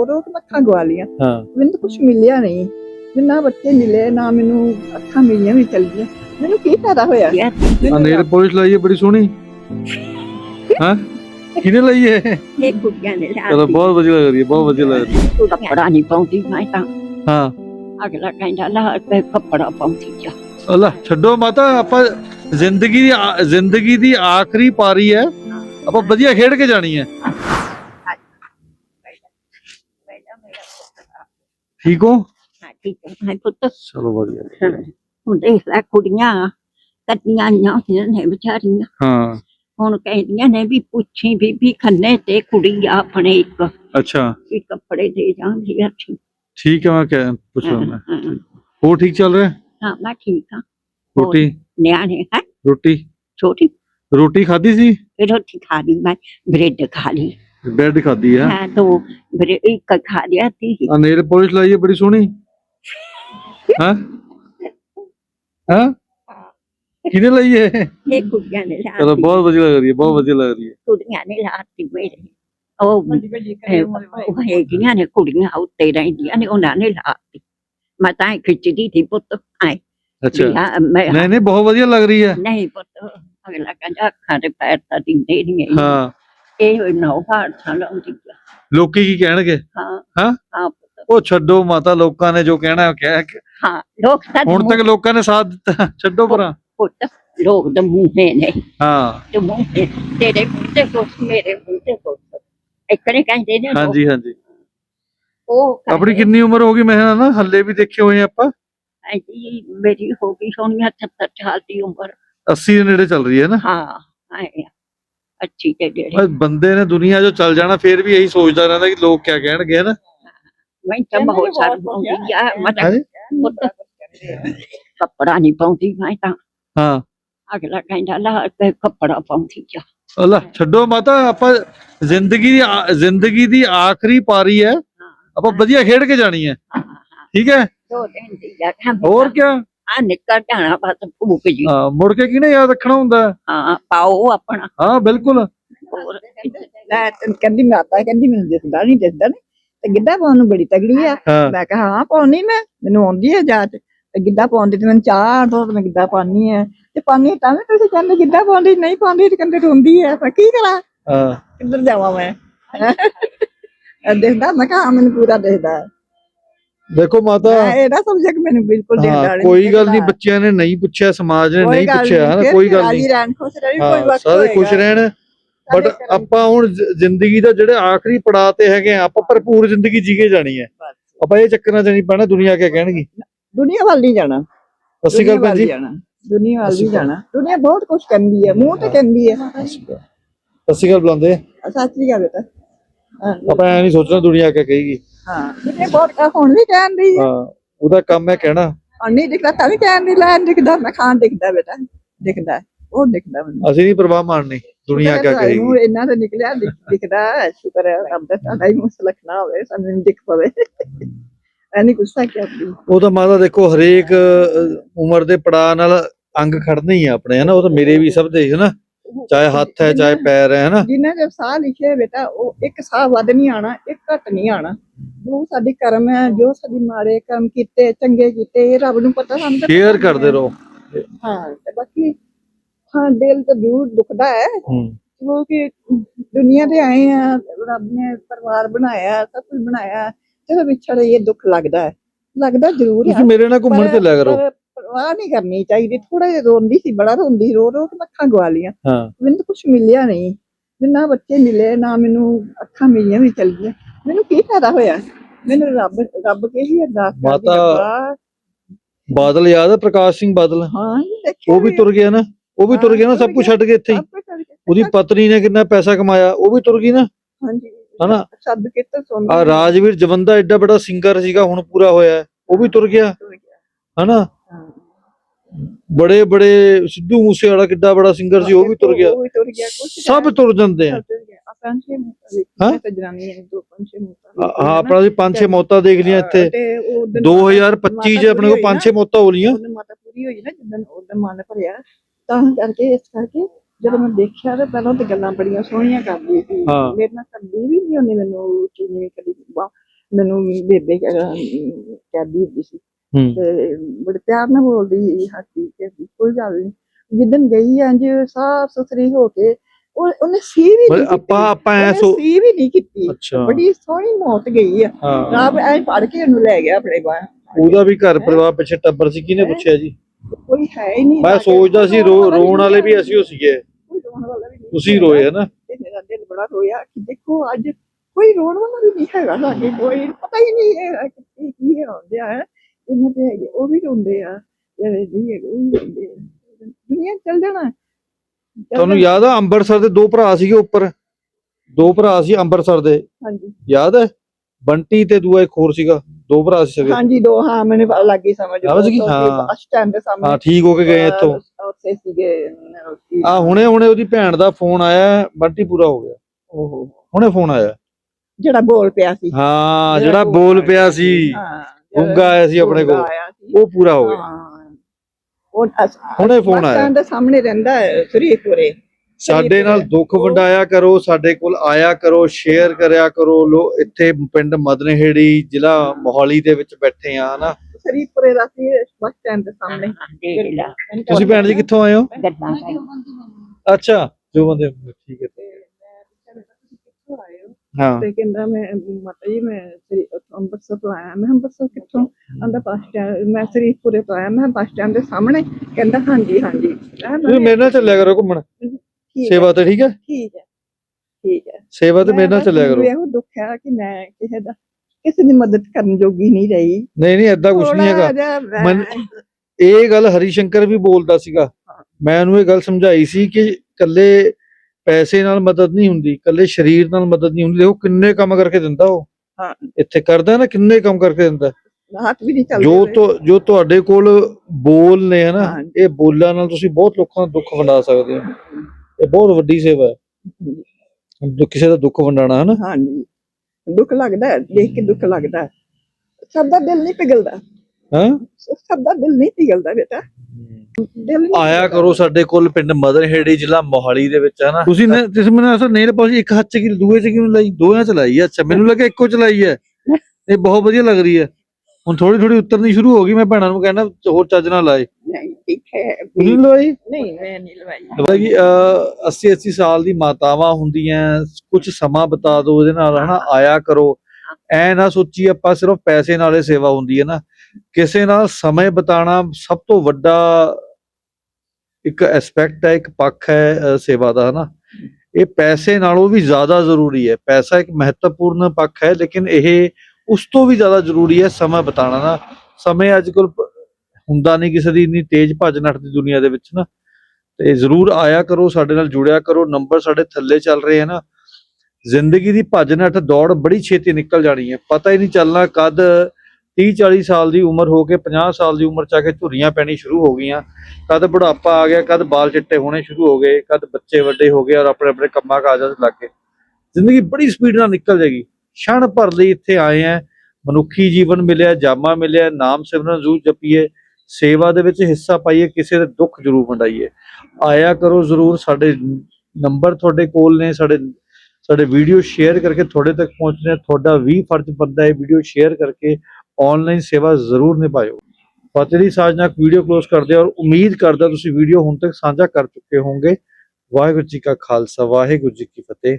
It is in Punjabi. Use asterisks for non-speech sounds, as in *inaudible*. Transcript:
ਰੋ ਰੋ ਕੇ ਅੱਖਾਂ ਗਵਾ ਲੀਆਂ ਹਾਂ। ਮੈਨੂੰ ਤਾਂ ਕੁਝ ਮਿਲਿਆ ਨਹੀਂ। ਨਾ ਬੱਚੇ ਮਿਲੇ ਨਾ ਮੈਨੂੰ ਅੱਖਾਂ ਮਿਲੀਆਂ ਵੀ ਚਲ ਗਈਆਂ। ਮੈਨੂੰ ਕੀ ਫਾਇਦਾ ਹੋਇਆ? ਨੇਲ ਪਾਲਿਸ਼ ਲਾਈ ਹੈ ਬੜੀ ਸੋਹਣੀ। ਹਾਂ? ਕਿਹਨੇ ਲਈ ਹੈ ਇਹ ਕੁੜੀਆਂ ਨੇ ਚਲੋ ਬਹੁਤ ਵਧੀਆ ਲੱਗ ਰਹੀ ਹੈ ਬਹੁਤ ਵਧੀਆ ਲੱਗ ਰਹੀ ਹੈ ਕੱਪੜਾ ਨਹੀਂ ਪਾਉਂਦੀ ਮੈਂ ਤਾਂ ਹਾਂ। ਅਗਲਾ ਕਹਿੰਦਾ ਲਾ ਤੇ ਕੱਪੜਾ ਪਾਉਂਦੀ ਜਾ। ਅੱਲਾ ਛੱਡੋ ਮਾਤਾ ਆਪਾਂ ਜ਼ਿੰਦਗੀ ਦੀ ਜ਼ਿੰਦਗੀ ਦੀ ਆਖਰੀ ਪਾਰੀ ਹੈ। ਆਪਾਂ ਵਧੀਆ ਖੇਡ ਕੇ ਜਾਣੀ ਹੈ। ਠੀਕ ਹੋ? ਹਾਂ ਠੀਕ ਹੈ ਮੈਂ ਪੁੱਤ। ਚਲੋ ਵਧੀਆ। ਹੁਣ ਦੇਖ ਲੈ ਕੁੜੀਆਂ ਕੱਟੀਆਂ ਆਈਆਂ ਹੋਈਆਂ ਨੇ ਵਿਚਾਰੀਆਂ। ਹਾਂ। ਹੁਣ ਕਹਿੰਦੀਆਂ ਨੇ ਵੀ ਪੁੱਛੀ ਬੀਬੀ ਖੰਨੇ ਤੇ ਕੁੜੀ ਆ ਆਪਣੇ ਇੱਕ ਅੱਛਾ। ਵੀ ਕੱਪੜੇ ਦੇ ਜਾਂਦੀ ਅੱਛੀ ਠੀਕ। ਹੈ ਮੈਂ ਕਹਿ ਪੁੱਛ ਮੈਂ। ਹੋਰ ਠੀਕ ਚੱਲ ਰਿਹਾ? ਹਾਂ, ਮੈਂ ਠੀਕ ਹਾਂ। ਰੋਟੀ? ਨਿਆਣੇ ਹੈ? ਰੋਟੀ? ਛੋਟੀ? ਰੋਟੀ ਖਾਧੀ ਸੀ? ਰੋਟੀ ਖਾ ਲਈ ਮੈਂ ਬ੍ਰੈਡ ਖਾ ਲਈ। ਬ੍ਰੈਡ ਖਾਧੀ ਹੈ ਹਾਂ ਦੋ। ਬ੍ਰੈਡ ਇੱਕ ਖਾ ਲਿਆ ਤੀ ਆ ਨੇਲ ਪਾਲਿਸ਼ ਲਾਈ ਹੈ ਬੜੀ ਸੋਹਣੀ? *laughs* ਹਾਂ? ਹਾਂ? ਕਿਹਨੇ ਲਈ ਹੈ ਇਹ ਕੁੜੀਆਂ ਨੇ ਚਲੋ ਲਾਤੀ ਬਹੁਤ ਵਧੀਆ ਲੱਗ ਰਹੀ ਹੈ ਬਹੁਤ ਵਧੀਆ ਲੱਗ ਰਹੀ ਹੈ। ਕੁੜੀਆਂ ਨੇ ਲਾਤੀ ਮੇਰੇ। ਉਹ ਇਹ ਉਹ ਹੈਗੀਆਂ ਨੇ ਕੁੜੀਆਂ ਉੱਤੇ ਰਹਿੰਦੀਆਂ ਨੇ ਉਹਨਾਂ ਨੇ ਲਾਤੀ। ਮੈਂ ਤਾਂ ਖਿੱਚਦੀ ਸੀ ਪੁੱਤ ਐ ਅੱਛਾ। ਮੈਂ ਨਹੀਂ ਨਹੀਂ ਬਹੁਤ ਵਧੀਆ ਲੱਗ ਰਹੀ ਹੈ। ਨਹੀਂ ਪੁੱਤ ਅਗਲਾ ਕਹਿੰਦਾ ਅੱਖਾਂ ਦੇ ਪੈਰ ਤਾਂ ਦਿੰਦੇ ਨਹੀਂ ਹੈ। ਇਹ ਨੌ ਥਾਂ ਲਾਉਂਦੀ ਆ। ਲੋਕੀ ਕੀ ਕਹਿਣਗੇ? ਹਾਂ। ਹਾਂ? ਹਾਂ ਪੁੱਤ। ਉਹ ਛੱਡੋ ਮਾਤਾ ਲੋਕਾਂ ਨੇ ਜੋ ਕਹਿਣਾ ਹੈ ਕਹਿ ਕੇ- ਹਾਂ ਲੋਕ ਤਾਂ ਹੁਣ ਤੱਕ ਲੋਕਾਂ ਨੇ ਸਾਥ ਦਿੱਤਾ। ਛੱਡੋ ਪਰਾਂ ਪੁੱਤ ਲੋਕ ਦੇ ਮੂੰਹੇ ਨੇ। ਹਾਂ। ਤੇ ਮੂੰਹੇ ਤੇਰੇ ਮੂੰਹ ਤੇ ਕੁਛ ਮੇਰੇ ਮੂੰਹ ਤੇ ਕੁਛ ਇਕਣੇ ਕਹਿੰਦੇ ਨੇ ਲੋਕ। ਹਾਂਜੀ ਹਾਂਜੀ। ਉਹ ਆਪਣੀ ਕਿੰਨੀ ਉਮਰ ਹੋ ਗਈ ਮੈਂ ਨਾ ਹੱਲੇ ਵੀ ਦੇਖੇ ਹੋਏ ਆ ਆਪਾਂ। ਕਹਿੰਦੀ ਮੇਰੀ ਹੋ ਗਈ ਸੋਨੀਆ 70 ਸਾਲ ਦੀ ਉਮਰ। 80 ਦੇ ਨੇੜੇ ਚੱਲ ਰਹੀ ਹੈ ਨਾ। ਹਾਂ ਆਏ ਆ। ਅੱਛੀ ਤੇ ਜਿਹੜੇ ਬਸ ਬੰਦੇ ਨੇ ਦੁਨੀਆ 'ਚੋਂ ਚੱਲ ਜਾਣਾ ਫੇਰ ਵੀ ਇਹੀ ਸੋਚਦਾ ਰਹਿੰਦਾ ਕਿ ਲੋਕ ਕੀ ਕਹਿਣਗੇ ਹੈ ਨਾ? ਮੈਂ ਤਾਂ ਬਹੁਤ ਸਾਰ ਆ? ਪੁੱਤ ਕੱਪੜਾ ਨਹੀਂ ਪਾਉਂਦੀ ਮੈਂ ਤਾਂ। ਹਾਂ। ਅਗਲਾ ਕਹਿੰਦਾ ਲਾ ਤੇ ਕੱਪੜਾ ਪਾਉਂਦੀ ਜਾ ਅੱਲਾ ਛੱਡੋ ਮਾਤਾ ਆਪਾਂ ਜ਼ਿੰਦਗੀ ਦੀ ਆ- ਜ਼ਿੰਦਗੀ ਦੀ ਆਖਰੀ ਪਾਰੀ ਹੈ। ਆਪਾਂ ਵਧੀਆ ਖੇਡ ਕੇ ਜਾਣੀ ਹੈ। ਠੀਕ ਹੈ? ਦੋ ਦਿਨ ਦੀ ਜਾ ਹੋਰ ਕੀ ਆ ਨਿਕਲ ਜਾਣਾ ਬਸ ਭੂਕ ਜੀ। ਮੁੜ ਕੇ ਕਿਹਨੇ ਯਾਦ ਰੱਖਣਾ ਹੁੰਦਾ? ਹੈ? ਹਾਂ ਪਾਓ ਆਪਣਾ। ਹਾਂ ਬਿਲਕੁਲ। ਹੋਰ। ਲੈ ਤੈਨੂੰ ਕਹਿੰਦੀ ਮਾਤਾ ਕਹਿੰਦੀ ਮੈਨੂੰ ਦਿਸਦਾ ਨਹੀਂ ਦਿਸਦਾ ਨਹੀਂ ਤੇ ਗਿੱਧਾ ਪਾਉਣ ਨੂੰ ਬੜੀ ਤਗੜੀ ਆ। ਹਾਂ। ਮੈਂ ਕਿਹਾ ਹਾਂ ਪਾਉਣੀ ਮੈਂ। ਮੈਨੂੰ ਆਉਂਦੀ ਹੈ ਜਾਚ ਤੇ ਗਿੱਧਾ ਪਾਉਂਦੀ ਤੇ ਮੈਨੂੰ ਚਾਹ ਦੋ ਤੇ ਮੈਂ ਗਿੱਧਾ ਪਾਉਣੀ ਹੈ ਤੇ ਪਾਉਣੀ ਤਾਂ ਵੀ ਤੁਸੀਂ ਕਹਿੰਦੇ ਗਿੱਧਾ ਪਾਉਂਦੀ ਨਹੀਂ ਪਾਉਂਦੀ ਤੇ ਕਹਿੰਦੇ ਰੋਂਦੀ ਹੈ ਮੈਂ ਕੀ ਕਰਾਂ? ਹਾਂ। ਕਿੱਧਰ ਜਾਵਾਂ ਮੈਂ? ਦਿਸਦਾ? ਮੈਂ ਕਿਹਾ ਹਾਂ, ਮੈਨੂੰ ਪੂਰਾ ਦਿਸਦਾ। ਦੇਖੋ ਮਾਤਾ। ਮੈਂ ਇਹਦਾ ਸਬਜੈਕਟ ਮੈਨੂੰ ਬਿਲਕੁਲ ਹਾਂ ਨਹੀਂ ਕੋਈ ਗੱਲ ਨਹੀਂ ਬੱਚਿਆਂ ਨੇ ਨਹੀਂ ਪੁੱਛਿਆ ਸਮਾਜ ਨੇ ਨਹੀਂ ਪੁੱਛਿਆ ਹੈ ਨਾ ਕੋਈ ਗੱਲ ਨਹੀਂ। ਰਹਿਣ ਖੁਸ਼ ਰਹਿ ਕੋਈ ਹਾਂ ਵਕਤ ਸਾਰੇ ਖੁਸ਼। ਰਹਿਣ ਬਟ ਸਾਰੇ ਆਪਾਂ ਹੁਣ ਜ਼- ਜ਼ਿੰਦਗੀ ਦਾ ਜਿਹੜੇ ਆਖਰੀ ਪੜਾਅ ਤੇ ਹੈਗੇ ਆ ਆਪਾਂ ਭਰਪੂਰ ਜ਼ਿੰਦਗੀ ਜੀ ਕੇ ਜਾਣੀ ਹੈ। ਆਪਾਂ ਇਹ ਚੱਕਰਾਂ 'ਚ ਨਹੀਂ ਪੈਣਾ ਦੁਨੀਆ ਕੀ ਕਹਿਣਗੀ? ਦੁਨੀਆ ਵੱਲ ਨਹੀਂ ਜਾਣਾ। ਸਤਿ ਸ਼੍ਰੀ ਅਕਾਲ ਭੈਣ ਜੀ। ਦੁਨੀਆ ਵੱਲ ਨਹੀਂ ਜਾਣਾ। ਦੁਨੀਆ ਬਹੁਤ ਕੁਝ ਕਹਿੰਦੀ ਹੈ ਮੂੰਹ ਤੇ ਕਹਿੰਦੀ ਹੈ। ਸਤਿ ਸ਼੍ਰੀ ਅਕਾਲ। ਬੁਲਾਉਂਦੇ। ਆ। ਬੇਟਾ। ਹਾਂ ਆਪਾਂ ਐ ਨਹੀਂ ਸੋਚਣਾ ਦੁਨੀਆ ਕੀ ਕਹੇਗੀ। ਹਾਂ ਦੁਨੀਆ ਬਹੁਤ ਹੁਣ ਵੀ ਕਹਿੰਦੀ ਹੈ ਹਾਂ ਉਹਦਾ ਕੰਮ ਹੈ ਕਹਿਣਾ। ਹੁਣ ਨਹੀਂ ਦਿਖਦਾ ਤਾਂ ਵੀ ਕਹਿੰਦੀ ਲੈ ਦਿਖਦਾ ਮੈਂ ਖਾਣ ਦਿਖਦਾ ਬੇਟਾ ਦਿਖਦਾ ਉਹ ਦਿਖਦਾ ਮੈਨੂੰ। ਅਸੀਂ ਨਹੀਂ ਪ੍ਰਵਾਹ ਮਾਰਨੀ ਦੁਨੀਆ ਕੀ ਸ਼ੁਕਰ ਹੈ ਕਹੇਗੀ। ਮੂੰਹ ਇੰਨਾ ਤਾਂ ਨਿਕਲਿਆ ਦਿਖ- ਦਿਖਦਾ ਸ਼ੁਕਰ ਹੈ ਰੱਬ ਦਾ ਸਾਡਾ ਹੀ ਮੂੰਹ ਸੁਲੱਖਣਾ ਹੋਵੇ ਸਾਨੂੰ ਦਿਖ ਪਵੇ। ਐਨੀ ਗੁੱਸਾ ਦੀ ਉਹ ਤਾਂ ਮਾਤਾ ਦੇਖੋ ਹਰੇਕ ਉਮਰ ਦੇ ਪੜਾਅ ਨਾਲ ਅੰਗ ਖੜਨੇ ਹੀ ਆ ਆਪਣੇ ਹਨਾ ਉਹ ਤਾਂ ਮੇਰੇ ਵੀ ਸਭ ਦੇ ਹਨਾ। ਚਾਹੇ ਹੱਥ ਹੈ ਚਾਹੇ ਪੈਰ ਹੈ ਹਨਾ? ਜਿੰਨਾ ਜੇ ਸਾਹ ਲਿਖਿਆ ਬੇਟਾ ਉਹ ਇੱਕ ਸਾਹ ਵੱਧ ਨਹੀਂ ਆਣਾ ਇੱਕ ਘੱਟ ਨਹੀਂ ਆਣਾ ਜੋ ਸਾਡੀ ਕਰਮ ਹੈ ਜੋ ਸਾਡੀ ਮਾੜੇ ਕਰਮ ਕੀਤੇ ਚੰਗੇ ਕੀਤੇ ਇਹ ਰੱਬ ਨੂੰ ਪਤਾ ਸਾਨੂੰ ਤਾਂ ਸ਼ੇਅਰ ਕਰਦੇ ਰਹੋ। ਹਾਂ ਤੇ ਬਾਕੀ ਹਾਂ ਦਿਲ ਤਾਂ ਜ਼ਰੂਰ ਦੁਖਦਾ ਹੈ। ਹੂੰ। ਕਿਉਂਕਿ ਦੁਨੀਆ ਤੇ ਆਏ ਆ ਰੱਬ ਨੇ ਪਰਿਵਾਰ ਬਣਾਇਆ ਸਭ ਕੁਝ ਬਣਾਇਆ ਜਦੋਂ ਵਿਛੜੇ ਇਹ ਦੁੱਖ ਲੱਗਦਾ ਹੈ। ਲੱਗਦਾ ਜ਼ਰੂਰ ਤੁਸੀਂ ਹੈ ਮੇਰੇ ਨਾਲ ਘੁੰਮਣ ਤੇ ਲਿਆ ਕਰੋ। ਪਰਵਾਹ ਨਹੀਂ ਕਰਨੀ ਚਾਹੀਦੀ ਥੋੜਾ ਜਿਹਾ ਰੋਂਦੀ ਸੀ ਬੜਾ ਰੋਂਦੀ ਰੋ ਰੋ ਕੇ ਅੱਖਾਂ ਗਵਾ ਲੀਆਂ ਹਾਂ। ਮੈਨੂੰ ਤਾਂ ਕੁਝ ਮਿਲਿਆ ਨਹੀਂ ਮੈਨੂੰ ਨਾ ਬੱਚੇ ਮਿਲੇ ਨਾ ਮੈਨੂੰ ਅੱਖਾਂ ਮਿਲੀਆਂ ਵੀ ਚੱਲ ਗਈਆਂ ਮੈਨੂੰ ਕੀ ਫਾਇਦਾ ਹੋਇਆ? ਮੈਨੂੰ ਰੱਬ ਰੱਬ ਕੇ ਹੀ ਅਰਦਾਸ ਕਰਦੀ ਮਾਤਾ, ਰੱਬਾ, ਬਾਦਲ ਯਾਦ ਹੈ ਪ੍ਰਕਾਸ਼ ਸਿੰਘ ਬਾਦਲ? ਹਾਂ ਇਹ ਦੇਖਿਆ ਉਹ ਵੀ ਤੁਰ ਗਿਆ ਨਾ ਉਹ ਵੀ ਤੁਰ ਗਿਆ ਨਾ ਸਭ ਕੁਝ ਛੱਡ ਕੇ ਇੱਥੇ ਹੀ। ਸਭ। ਉਹਦੀ ਪਤਨੀ ਨੇ ਕਿੰਨਾ ਪੈਸਾ ਕਮਾਇਆ ਉਹ ਵੀ ਤੁਰ ਗਈ ਨਾ। ਹਾਂਜੀ। ਹਨਾ? ਸੱਦ ਕੇ ਤਾਂ ਸੁਣ ਆ ਰਾਜਵੀਰ ਜਵੰਦਾ ਐਡਾ ਬੜਾ ਸਿੰਗਰ ਸੀਗਾ ਹੁਣ ਪੂਰਾ ਹੋਇਆ ਹੈ, ਉਹ ਵੀ ਤੁਰ ਗਿਆ। ਹਨਾ? ਬੜੇ ਬੜੇ ਸਿੱਧੂ ਮੂਸੇ ਵਾਲਾ ਕਿੱਡਾ ਬੜਾ ਸਿੰਗਰ ਸੀ ਉਹ ਵੀ ਤੁਰ ਗਿਆ। ਸਭ ਤੁਰ ਜਾਂਦੇ ਆ। ਹਾਂ? ਆਪਣਾ ਜੀ ਪੰਜ ਛੇ ਮੌਤਾਂ ਦੇਖ ਲੀਆਂ ਇੱਥੇ। ਤੇ ਉਹ ਦਿਨ 2025 ਚ ਆਪਣੇ ਕੋਲ ਪੰਜ ਛੇ ਮੌਤਾਂ ਹੋ ਲੀਆਂ ਮਾਤਾ ਪੂਰੀ ਹੋਈ ਨਾ ਜਦੋਂ ਉਹਦਾ ਮਨ ਭਰਿਆ ਤਾਂ ਕਰਕੇ ਇਸ ਕਰਕੇ ਜਦੋਂ ਮੈਂ ਦੇਖਿਆ ਤਾਂ ਪਹਿਲਾਂ ਤੇ ਗੱਲਾਂ ਬੜੀਆਂ ਸੋਹਣੀਆਂ ਕਰਦੀ ਸੀ। ਮੇਰੇ ਨਾਲ ਕਰਦੀ ਵੀ ਨਹੀਂ ਉਹਨੇ ਮੈਨੂੰ ਨਹੀਂ ਕਦੀ ਮੈਨੂੰ ਬੇਬੇ ਕਹਿੰਦੀ ਹੁੰਦੀ ਸੀ। ਤੇ ਬੜੇ ਪਿਆਰ ਨਾਲ ਬੋਲਦੀ ਹੱਸੀ ਖੇਡਦੀ ਕੋਈ ਗੱਲ ਨਹੀਂ ਜਿੱਦਨ ਗਈ ਇੰਜ ਸਾਫ਼ ਸੁਥਰੀ ਹੋ ਕੇ ਉਹ ਉਹਨੇ ਸੀ ਵੀ ਨਹੀਂ ਆਪਾਂ ਆਪਾਂ ਐ ਸੋ ਸੀ ਵੀ ਨਹੀਂ ਕੀਤੀ। ਬੜੀ ਸੋਹਣੀ ਮੌਤ ਗਈ ਆ। ਹਾਂ। ਰੱਬ ਐ ਫੜ ਕੇ ਉਹਨੂੰ ਲੈ ਗਿਆ ਆਪਣੇ ਬਾਹ ਉਹਦਾ ਵੀ ਘਰ ਪਰਿਵਾਰ ਪਿੱਛੇ ਟੱਬਰ ਸੀ ਕਿਹਨੇ ਪੁੱਛਿਆ ਜੀ? ਕੋਈ ਹੈ ਹੀ ਨਹੀਂ ਮੈਂ। ਸੋਚਦਾ ਸੀ ਰੋਣ ਵਾਲੇ ਵੀ ਅਸੀਂ ਹੋ ਸੀਗੇ। ਤੁਸੀਂ ਰੋਏ ਹੈ ਨਾ। ਮੇਰਾ ਦਿਲ ਬੜਾ ਰੋਇਆ ਕਿ ਦੇਖੋ ਅੱਜ ਕੋਈ ਰੋਣ ਵਾਲਾ ਵੀ ਨਹੀਂ ਹੈਗਾ ਲਾਗੇ ਕੋਈ ਪਤਾ ਹੀ ਨਹੀਂ ਹੈ ਕਿ ਕੀ ਹੁੰਦਿਆ ਹੈ। ਇਹਨਾਂ ਤੇ ਹੈਗੇ ਉਹ ਵੀ ਰੋਂਦੇ ਆ ਜਿਹੜੇ ਨਹੀਂ ਹੈਗੇ ਉਹ ਵੀ ਰੋਂਦੇ ਆ। ਦੁਨੀਆ ਚੱਲ ਜਾਣਾ। ਚੱਲ ਤੁਹਾਨੂੰ ਜਾਣਾ। ਯਾਦ ਆ ਅੰਮ੍ਰਿਤਸਰ ਦੇ ਦੋ ਭਰਾ ਸੀਗੇ ਉੱਪਰ? ਦੋ ਭਰਾ ਸੀ ਅੰਮ੍ਰਿਤਸਰ ਦੇ। ਹਾਂਜੀ। ਯਾਦ ਹੈ ਬੰਟੀ ਤੇ ਦੂਆ ਇੱਕ ਹੋਰ ਸੀਗਾ ਦੋ ਭਰਾ ਸੀ ਸਗੇ। ਹਾਂਜੀ ਦੋ ਹਾਂ ਮੈਨੂੰ ਪਤਾ ਲੱਗ ਗਈ ਸਮਝ। ਸਮਝ ਗਈ? ਹਾਂ। ਸਟੈਂਡ ਦੇ ਸਾਹਮਣੇ। ਹਾਂ ਠੀਕ ਹੋ ਕੇ ਗਏ ਇੱਥੋਂ। ਅਹ, ਉੱਥੇ ਸੀਗੇ ਅਹ, ਕੀ- ਆ ਹੁਣੇ ਹੁਣੇ ਉਹਦੀ ਭੈਣ ਦਾ ਫੋਨ ਆਇਆ ਬੰਟੀ ਪੂਰਾ ਹੋ ਗਿਆ। ਓਹੋ। ਹੁਣੇ ਫੋਨ ਆਇਆ। ਜਿਹੜਾ ਬੋਲ ਪਿਆ ਸੀ। ਹਾਂ ਜਿਹੜਾ ਬੋਲ ਪਿਆ ਸੀ। ਹਾਂ। ਗੁੰਗਾ ਆਇਆ ਸੀ ਆਪਣੇ ਕੋਲ। ਗੁੰਗਾ ਆਇਆ ਸੀ। ਉਹ ਪੂਰਾ ਹੋ ਗਿਆ। ਹਾਂ। ਉਹ ਅਸ- ਹੁਣੇ ਫੋਨ ਆਇਆ। ਦੇ ਸਾਹਮਣੇ ਰਹਿੰਦਾ ਹੈ ਸ੍ਰੀਪੁਰੇ ਸਾਡੇ ਨਾਲ ਦੁੱਖ ਵੰਡਾਇਆ ਕਰੋ ਸਾਡੇ ਕੋਲ ਆਇਆ ਕਰੋ ਸ਼ੇਅਰ ਕਰਿਆ ਕਰੋ। ਲੋ ਇੱਥੇ ਪਿੰਡ ਮਦਨਹੇੜੀ ਜ਼ਿਲ੍ਹਾ ਮੋਹਾਲੀ ਦੇ ਵਿੱਚ ਬੈਠੇ ਆ ਹਨਾ। ਸ੍ਰੀਪੁਰੇ ਦਾ ਸੀ ਬੱਸ ਸਟੈਂਡ ਦੇ ਸਾਹਮਣੇ। ਦੇਖ ਲਾ ਤੁਸੀਂ ਭੈਣ ਜੀ ਕਿੱਥੋਂ ਆਏ ਹੋ? ਗੱਲਾਂ ਅੱਛਾ ਜੋ ਬੰਦੇ ਠੀਕ ਹੈ ਹਾਂ। ਤੇ ਕਹਿੰਦਾ ਮੈਂ ਮਾਤਾ ਜੀ ਮੈਂ ਸ੍ਰੀ ਉੱਥੋਂ ਅੰਮ੍ਰਿਤਸਰ ਤੋਂ ਆਇਆ। ਮੈਂ ਅੰਮ੍ਰਿਤਸਰ ਕਿੱਥੋਂ? ਆਂਦਾ ਬੱਸ ਸਟੈਂਡ ਮੈਂ ਸ੍ਰੀਪੁਰੇ ਤੋਂ ਆਇਆ। ਮੈਂ ਬੱਸ ਸਟੈਂਡ ਦੇ ਸਾਹਮਣੇ। ਕਹਿੰਦਾ ਹਾਂਜੀ ਹਾਂਜੀ। ਮੈਂ ਤੁਸੀਂ ਮੇਰੇ ਨਾਲ ਚੱਲਿਆ ਕਰੋ ਘੁੰਮਣ। ਠੀਕ ਹੈ, ਸੇਵਾ ਤੇ ਠੀਕ ਹੈ? ਠੀਕ ਹੈ। ਠੀਕ ਹੈ। ਸੇਵਾ ਤੇ ਮੇਰੇ ਨਾਲ ਚੱਲਿਆ ਕਰੋ। ਇਹੋ ਦੁੱਖ ਹੈ ਕਿ ਮੈਂ ਕਿਸੇ ਦਾ ਕਿਸੇ ਦੀ ਮਦਦ ਕਰਨ ਜੋਗੀ ਨਹੀਂ ਰਹੀ। ਨਹੀਂ ਨਹੀਂ ਐਦਾਂ ਕੁਝ ਨਹੀਂ ਹੈਗਾ। ਮਨ- ਇਹ ਗੱਲ ਹਰੀ ਸ਼ੰਕਰ ਵੀ ਬੋਲਦਾ ਸੀਗਾ। ਮੈਂ ਉਹਨੂੰ ਇਹ ਗੱਲ ਸਮਝਾਈ ਸੀ ਕਿ ਕੱਲੇ ਪੈਸੇ ਨਾਲ ਮਦਦ ਨਹੀਂ ਹੁੰਦੀ ਕੱਲੇ ਸਰੀਰ ਨਾਲ ਮਦਦ ਨਹੀਂ ਹੁੰਦੀ ਦੇਖੋ ਕਿੰਨੇ ਕੰਮ ਕਰਕੇ ਦਿੰਦਾ ਉਹ। ਹਾਂ। ਇੱਥੇ ਕਰਦਾ ਨਾ ਕਿੰਨੇ ਕੰਮ ਕਰਕੇ ਦਿੰਦਾ। ਹੱਥ ਵੀ ਨਹੀਂ ਚੱਲਦੇ ਜੋ। ਤੋਂ ਜੋ ਤੁਹਾਡੇ ਕੋਲ ਬੋਲ ਨੇ ਹਨਾ। ਇਹ ਬੋਲਾਂ ਨਾਲ ਤੁਸੀਂ ਬਹੁਤ ਲੋਕਾਂ ਦਾ ਦੁੱਖ ਵੰਡਾ ਸਕਦੇ ਹੋ। ਇਹ ਬਹੁਤ ਵੱਡੀ ਸੇਵਾ ਹੈ। ਕਿਸੇ ਦਾ ਦੁੱਖ ਵੰਡਾਣਾ ਹਨਾ। ਹਾਂਜੀ ਦੁੱਖ ਲੱਗਦਾ ਦੇਖ ਕੇ ਦੁੱਖ ਲੱਗਦਾ। ਸਭ ਦਾ ਦਿਲ ਨਹੀਂ ਪਿਘਲਦਾ। ਹਾਂ? ਸਭ ਦਾ ਦਿਲ ਨਹੀਂ ਪਿਘਲਦਾ ਬੇਟਾ। ਆਇਆ। ਕਰੋ ਸਾਡੇ ਕੋਲ ਪਿੰਡ ਮਦਨਹੇੜੀ ਜ਼ਿਲ੍ਹਾ ਮੋਹਾਲੀ ਦੇ ਵਿੱਚ ਹੈ ਨਾ ਤੁਸੀਂ ਨੇ ਤੁਸੀਂ ਮੈਨੂੰ ਅਸਲ ਨੇਲ ਪਾਲਿਸ਼ ਇੱਕ ਹੱਥ ਚ ਕਿ ਦੂਏ ਚ ਕਿਉਂ ਲਾਈ? ਦੋਹਾਂ ਚ ਲਾਈ ਹੈ ਅੱਛਾ ਮੈਨੂੰ ਲੱਗਾ ਇੱਕੋ ਚ ਲਾਈ ਹੈ। ਇਹ ਬਹੁਤ ਵਧੀਆ ਲੱਗ ਰਹੀ ਹੈ। ਹੁਣ ਥੋੜੀ ਥੋੜੀ ਉਤਰਨੀ ਸ਼ੁਰੂ ਹੋ ਗਈ ਮੈਂ ਭੈਣਾਂ ਨੂੰ ਕਹਿੰਦਾ ਹੋਰ ਚੱਜ ਨਾਲ ਲਾਏ। ਨਹੀਂ ਠੀਕ ਹੈ ਤੁਸੀਂ ਨੀ ਲਵਾਈ? ਨਹੀਂ ਮੈਂ ਨਹੀਂ ਲਵਾਈ। ਕਿ 80 80 ਸਾਲ ਦੀ ਮਾਤਾਵਾਂ ਹੁੰਦੀਆਂ ਕੁਝ ਸਮਾਂ ਬਿਤਾ ਦਿਓ ਉਹਦੇ ਨਾਲ ਹਨਾ? ਆਇਆ ਕਰੋ। ਐ ਨਾ ਸੋਚੀ ਆਪਾਂ ਸਿਰਫ ਪੈਸੇ ਨਾਲ ਸੇਵਾ ਹੁੰਦੀ ਹੈ ਨਾ। ਕਿਸੇ ਨਾਲ ਸਮੇਂ ਬਿਤਾਣਾ ਸਭ ਤੋਂ ਵੱਡਾ ਇੱਕ ਐਸਪੈਕਟ ਹੈ, ਇੱਕ ਪੱਖ ਹੈ ਸੇਵਾ ਦਾ, ਹਨਾ? ਇਹ ਪੈਸੇ ਨਾਲੋਂ ਵੀ ਜ਼ਿਆਦਾ ਜ਼ਰੂਰੀ ਹੈ। ਪੈਸਾ ਇੱਕ ਮਹੱਤਵਪੂਰਨ ਪੱਖ ਹੈ, ਲੇਕਿਨ ਇਹ ਉਸ ਤੋਂ ਵੀ ਜ਼ਿਆਦਾ ਜ਼ਰੂਰੀ ਹੈ ਸਮਾਂ ਬਿਤਾਣਾ ਨਾ ਸਮੇਂ ਅੱਜ ਕੱਲ ਹੁੰਦਾ ਨਹੀਂ ਕਿਸੇ ਦੀ, ਇੰਨੀ ਤੇਜ਼ ਭੱਜ ਨੱਠ ਦੀ ਦੁਨੀਆ ਦੇ ਵਿੱਚ ਨਾ ਤੇ ਜਰੂਰ ਆਇਆ ਕਰੋ, ਸਾਡੇ ਨਾਲ ਜੁੜਿਆ ਕਰੋ, ਨੰਬਰ ਸਾਡੇ ਥੱਲੇ ਚੱਲ ਰਹੇ ਹੈ ਨਾ ਜ਼ਿੰਦਗੀ ਦੀ ਭੱਜ ਨੱਠ ਦੌੜ ਬੜੀ ਛੇਤੀ ਨਿਕਲ ਜਾਣੀ ਹੈ। ਪਤਾ ਹੀ ਨਹੀਂ ਚੱਲਣਾ ਕਦ 30 40 ਸਾਲ ਦੀ ਉਮਰ ਹੋ ਕੇ 50 ਸਾਲ ਦੀ ਉਮਰ ਚ ਆ ਕੇ ਝੁਰੀਆਂ ਪੈਣੀ ਸ਼ੁਰੂ ਹੋ ਗਈਆਂ। ਕਦ ਬੁਢਾਪਾ ਆ ਗਿਆ, ਕਦ ਬਾਲ ਚਿੱਟੇ ਹੋਣੇ ਸ਼ੁਰੂ ਹੋ ਗਏ, ਕਦ ਬੱਚੇ ਵੱਡੇ ਹੋ ਗਏ ਔਰ ਆਪਣੇ ਆਪਣੇ ਕੰਮਾਂ ਕਾਜਾਂ 'ਚ ਲੱਗ ਗਏ। ਜ਼ਿੰਦਗੀ ਬੜੀ ਸਪੀਡ ਨਾਲ ਨਿਕਲ ਜਾਏਗੀ। ਛਣ ਭਰ ਲਈ ਇੱਥੇ ਆਏ ਆ। ਮਨੁੱਖੀ ਜੀਵਨ ਮਿਲਿਆ, ਜਾਮਾ ਮਿਲਿਆ, ਨਾਮ ਸਿਮਰਨ ਜ਼ਰੂਰ ਜਪੀਏ। ਸੇਵਾ ਦੇ ਵਿੱਚ ਹਿੱਸਾ ਪਾਈਏ, ਕਿਸੇ ਦੇ ਦੁੱਖ ਜ਼ਰੂਰ ਵੰਡਾਈਏ। ਆਇਆ ਕਰੋ ਜ਼ਰੂਰ ਸਾਡੇ ਨੰਬਰ ਤੁਹਾਡੇ ਕੋਲ ਨੇ, ਸਾਡੇ ਸਾਡੇ ਵੀਡੀਓ ਸ਼ੇਅਰ ਕਰਕੇ ਤੁਹਾਡੇ ਤੱਕ ਪਹੁੰਚਣੇ ਤੁਹਾਡਾ ਵੀ ਫਰਜ਼ ਬਣਦਾ ਹੈ ਵੀਡੀਓ ਸ਼ੇਅਰ ਕਰਕੇ ਆਨਲਾਈਨ ਸੇਵਾ ਜ਼ਰੂਰ ਨਿਭਾਇਓ। ਫਤਿਹ ਸਾਜਨਾਕ ਵੀਡੀਓ ਕਲੋਜ਼ ਕਰਦੇ ਹਾਂ ਔਰ ਉਮੀਦ ਕਰਦਾ ਤੁਸੀਂ ਵੀਡੀਓ ਹੁਣ ਤੱਕ ਸਾਂਝਾ ਕਰ ਚੁੱਕੇ ਹੋਵੋਗੇ। ਵਾਹਿਗੁਰੂ ਜੀ ਕਾ ਖਾਲਸਾ, ਵਾਹਿਗੁਰੂ ਜੀ ਕੀ ਫਤਿਹ।